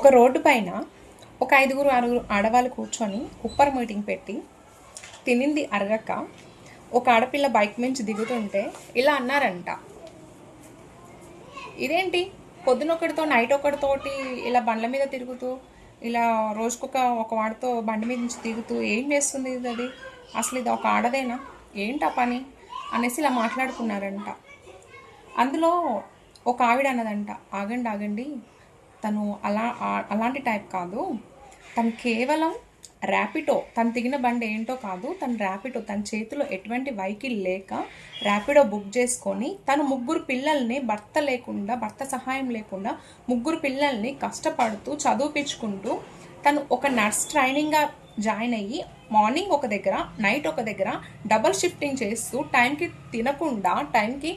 ఒక రోడ్డు పైన ఒక ఐదుగురు ఆరుగురు ఆడవాళ్ళు కూర్చొని ఉప్పర్ మీటింగ్ పెట్టి తినింది అరగక ఒక ఆడపిల్ల బైక్ నుంచి దిగుతుంటే ఇలా అన్నారంట. ఇదేంటి? పొద్దున ఒకటితో నైట్ ఒకటితోటి ఇలా బండ్ల మీద తిరుగుతూ ఇలా రోజుకొక ఒక వాడితో బండి మీద నుంచి తిరుగుతూ ఏం చేస్తుంది ఇది అది? అసలు ఇది ఒక ఆడదేనా? ఏంటా పని? అనేసి ఇలా మాట్లాడుకున్నారంట. అందులో ఒక ఆవిడ అన్నదంట ఆగండి ఆగండి. తను అలా అలాంటి టైప్ కాదు. తను కేవలం ర్యాపిడో తను దిగిన బండి ఏంటో కాదు తను ర్యాపిడో తన చేతిలో ఎటువంటి వెహికల్ లేక ర్యాపిడో బుక్ చేసుకొని తను ముగ్గురు పిల్లల్ని భర్త లేకుండా భర్త సహాయం లేకుండా ముగ్గురు పిల్లల్ని కష్టపడుతూ చదివిపించుకుంటూ తను ఒక నర్స్ ట్రైనింగ్గా జాయిన్ అయ్యి మార్నింగ్ ఒక దగ్గర నైట్ ఒక దగ్గర డబల్ షిఫ్టింగ్ చేస్తూ టైంకి తినకుండా టైంకి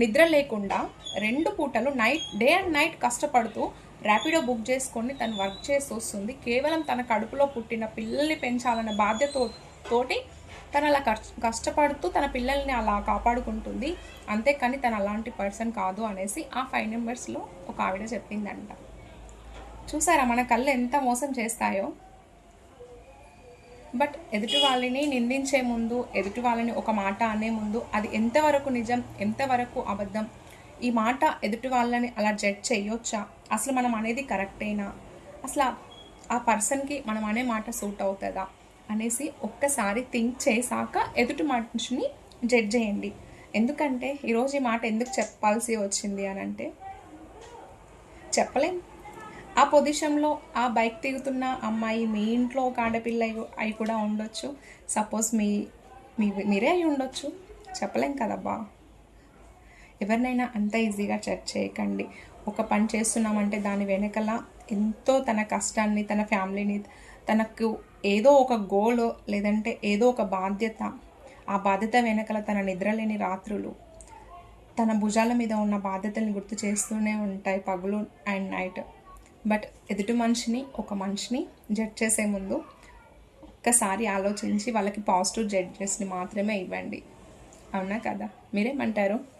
నిద్ర లేకుండా రెండు పూటలు నైట్ డే అండ్ నైట్ కష్టపడుతూ ర్యాపిడో బుక్ చేసుకొని తను వర్క్ చేసి వస్తుంది. కేవలం తన కడుపులో పుట్టిన పిల్లల్ని పెంచాలన్న బాధ్యత తోటి తను అలా కష్టపడుతూ తన పిల్లల్ని అలా కాపాడుకుంటుంది. అంతేకాని తను అలాంటి పర్సన్ కాదు అనేసి ఆ ఫైవ్ నెంబర్స్లో ఒక ఆవిడ చెప్పిందంట. చూసారా మన కళ్ళు ఎంత మోసం చేస్తాయో? బట్ ఎదుటి వాళ్ళని నిందించే ముందు ఎదుటి వాళ్ళని ఒక మాట అనే ముందు అది ఎంతవరకు నిజం ఎంతవరకు అబద్ధం? ఈ మాట ఎదుటి వాళ్ళని అలా జడ్జ్ చేయొచ్చా? అసలు మనం అనేది కరెక్టేనా అసలు ఆ- పర్సన్కి మనం అనే మాట సూట్ అవుతుందా? అనేసి ఒక్కసారి థింక్ చేశాక ఎదుటి మనిషిని జడ్జ్ చేయండి. ఎందుకంటే ఈరోజు ఈ మాట ఎందుకు చెప్పాల్సి వచ్చింది అని అంటే చెప్పలేం. ఆ పొజిషన్లో ఆ బైక్ దిగుతున్న అమ్మాయి మీ ఇంట్లో ఒక ఆడపిల్ల అయి- కూడా ఉండొచ్చు. సపోజ్ మీ మీ మీరే అయి ఉండొచ్చు. చెప్పలేం కదబ్బా. ఎవరినైనా అంత ఈజీగా చర్చ చేయకండి. ఒక పని చేస్తున్నామంటే దాని వెనకల ఎంతో తన కష్టాన్ని తన ఫ్యామిలీని తనకు ఏదో ఒక గోల్ లేదంటే ఏదో ఒక బాధ్యత ఆ బాధ్యత వెనకల తన నిద్రలేని రాత్రులు తన భుజాల మీద ఉన్న బాధ్యతల్ని గుర్తు చేస్తూనే ఉంటాయి పగులు అండ్ నైట్. బట్ ఎదుటి మనిషిని ఒక మనిషిని జడ్జ్ చేసే ముందు ఒక్కసారి ఆలోచించి వాళ్ళకి పాజిటివ్ జడ్జెస్ని మాత్రమే ఇవ్వండి. అవునా కదా? మీరేమంటారు?